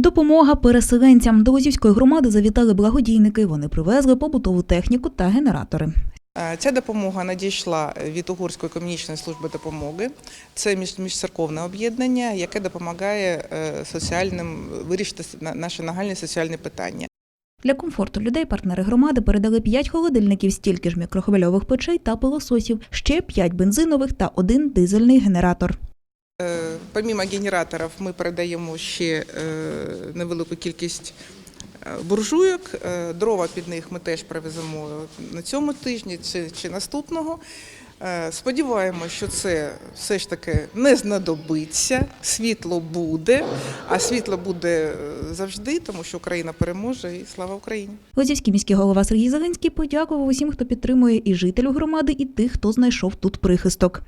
Допомога переселенцям до Лозівської громади завітали благодійники. Вони привезли побутову техніку та генератори. Е, Ця допомога надійшла від Угорської комунічної служби допомоги. Це міжцерковне об'єднання, яке допомагає е, соціальним вирішити наші нагальні соціальні питання. Для комфорту людей партнери громади передали 5 холодильників, стільки ж мікрохвильових печей та пилососів, ще 5 бензинових та один дизельний генератор. Е, Помімо генераторів, ми передаємо ще е, невелику кількість е, буржуйок. Дрова під них ми теж привеземо на цьому тижні чи, наступного. Сподіваємося, що це все ж таки не знадобиться. Світло буде, а світло буде завжди, тому що Україна переможе і слава Україні. Лозівський міський голова Сергій Зеленський подякував усім, хто підтримує і жителю громади, і тих, хто знайшов тут прихисток.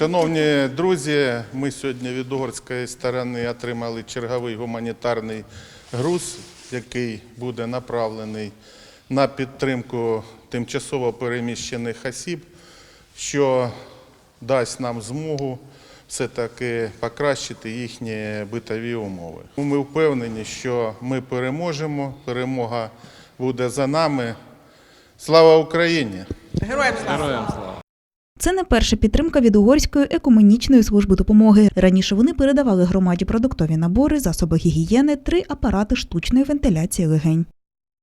Шановні друзі, ми сьогодні від угорської сторони отримали черговий гуманітарний груз, який буде направлений на підтримку тимчасово переміщених осіб, що дасть нам змогу все-таки покращити їхні битові умови. Ми впевнені, що ми переможемо, перемога буде за нами. Слава Україні! Героям слава! Це не перша підтримка від угорської екуменічної служби допомоги. Раніше вони передавали громаді продуктові набори, засоби гігієни, три апарати штучної вентиляції легень.